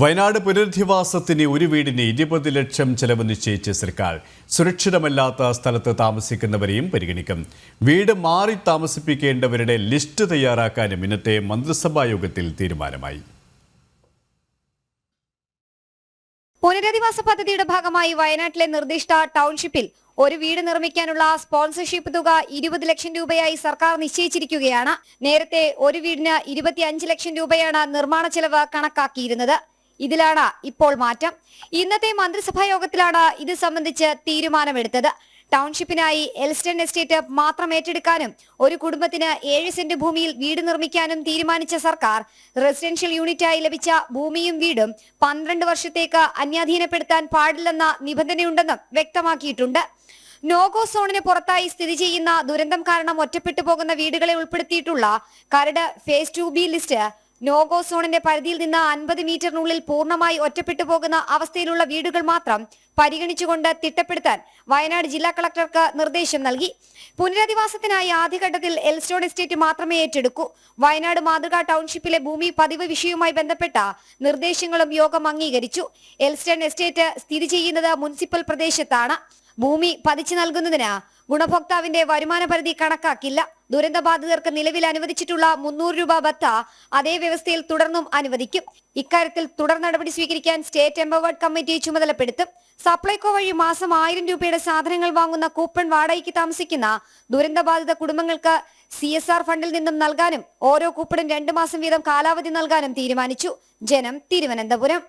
വയനാട് പുനരധിവാസത്തിന് ഒരു വീടിന് ഇരുപത് ലക്ഷം ചെലവ് നിശ്ചയിച്ച സർക്കാർ സുരക്ഷിതമല്ലാത്ത സ്ഥലത്ത് താമസിക്കുന്നവരെയും പരിഗണിക്കും. വീട് മാറി താമസിപ്പിക്കേണ്ടവരുടെ ലിസ്റ്റ് തയ്യാറാക്കാനും ഇന്നത്തെ മന്ത്രിസഭാ യോഗത്തിൽ തീരുമാനമായി. പുനരധിവാസ പദ്ധതിയുടെ ഭാഗമായി വയനാട്ടിലെ നിർദ്ദിഷ്ട ടൗൺഷിപ്പിൽ ഒരു വീട് നിർമ്മിക്കാനുള്ള സ്പോൺസർഷിപ്പ് തുക ഇരുപത് ലക്ഷം രൂപയായി സർക്കാർ നിശ്ചയിച്ചിരിക്കുകയാണ്. നേരത്തെ ഒരു വീടിന് ഇരുപത്തിയഞ്ച് ലക്ഷം രൂപയാണ് നിർമ്മാണ ചെലവ് കണക്കാക്കിയിരുന്നത്. ഇതിലാണ് ഇപ്പോൾ മാറ്റം. ഇന്നത്തെ മന്ത്രിസഭാ യോഗത്തിലാണ് ഇത് സംബന്ധിച്ച് തീരുമാനമെടുത്തത്. ടൗൺഷിപ്പിനായി എൽസ്റ്റൺ എസ്റ്റേറ്റ് മാത്രം ഏറ്റെടുക്കാനും ഒരു കുടുംബത്തിന് ഏഴ് സെന്റ് ഭൂമിയിൽ വീട് നിർമ്മിക്കാനും തീരുമാനിച്ച സർക്കാർ റെസിഡൻഷ്യൽ യൂണിറ്റായി ലഭിച്ച ഭൂമിയും വീടും പന്ത്രണ്ട് വർഷത്തേക്ക് അന്യാധീനപ്പെടുത്താൻ പാടില്ലെന്ന നിബന്ധനയുണ്ടെന്നും വ്യക്തമാക്കിയിട്ടുണ്ട്. നോഗോ സോണിന് പുറത്തായി സ്ഥിതി ചെയ്യുന്ന ദുരന്തം കാരണം ഒറ്റപ്പെട്ടു പോകുന്ന വീടുകളെ ഉൾപ്പെടുത്തിയിട്ടുള്ള കരട് phase two B list no go സോണിന്റെ പരിധിയിൽ നിന്ന് അൻപത് മീറ്ററിനുള്ളിൽ പൂർണമായി ഒറ്റപ്പെട്ടു പോകുന്ന അവസ്ഥയിലുള്ള വീടുകൾ മാത്രം പരിഗണിച്ചുകൊണ്ട് തിട്ടപ്പെടുത്താൻ വയനാട് ജില്ലാ കളക്ടർക്ക് നിർദ്ദേശം നൽകി. പുനരധിവാസത്തിനായി ആദ്യഘട്ടത്തിൽ എൽസ്റ്റോൺ എസ്റ്റേറ്റ് മാത്രമേ ഏറ്റെടുക്കൂ. വയനാട് മാതൃക ടൗൺഷിപ്പിലെ ഭൂമി പതിവ് വിഷയവുമായി ബന്ധപ്പെട്ട നിർദ്ദേശങ്ങളും യോഗം അംഗീകരിച്ചു. എൽസ്റ്റൺ എസ്റ്റേറ്റ് സ്ഥിതി ചെയ്യുന്നത് മുനിസിപ്പൽ പ്രദേശത്താണ്. ഭൂമി പതിച്ചു നൽകുന്നതിന് ഗുണഭോക്താവിന്റെ വരുമാന പരിധി കണക്കാക്കില്ല. ദുരന്തബാധിതർക്ക് നിലവിൽ അനുവദിച്ചിട്ടുള്ള മുന്നൂറ് രൂപ ബത്ത അതേ വ്യവസ്ഥയിൽ തുടർന്നും അനുവദിക്കും. ഇക്കാര്യത്തിൽ തുടർ നടപടി സ്വീകരിക്കാൻ സ്റ്റേറ്റ് എംപവേർഡ് കമ്മിറ്റി ചുമതലപ്പെടുത്തും. സപ്ലൈകോ വഴി മാസം ആയിരം രൂപയുടെ സാധനങ്ങൾ വാങ്ങുന്ന കൂപ്പൺ വാടകയ്ക്ക് താമസിക്കുന്ന ദുരന്തബാധിത കുടുംബങ്ങൾക്ക് സി എസ് ആർ ഫണ്ടിൽ നിന്നും നൽകാനും ഓരോ കൂപ്പണും രണ്ടു മാസം വീതം കാലാവധി നൽകാനും തീരുമാനിച്ചു. ജനം തിരുവനന്തപുരം.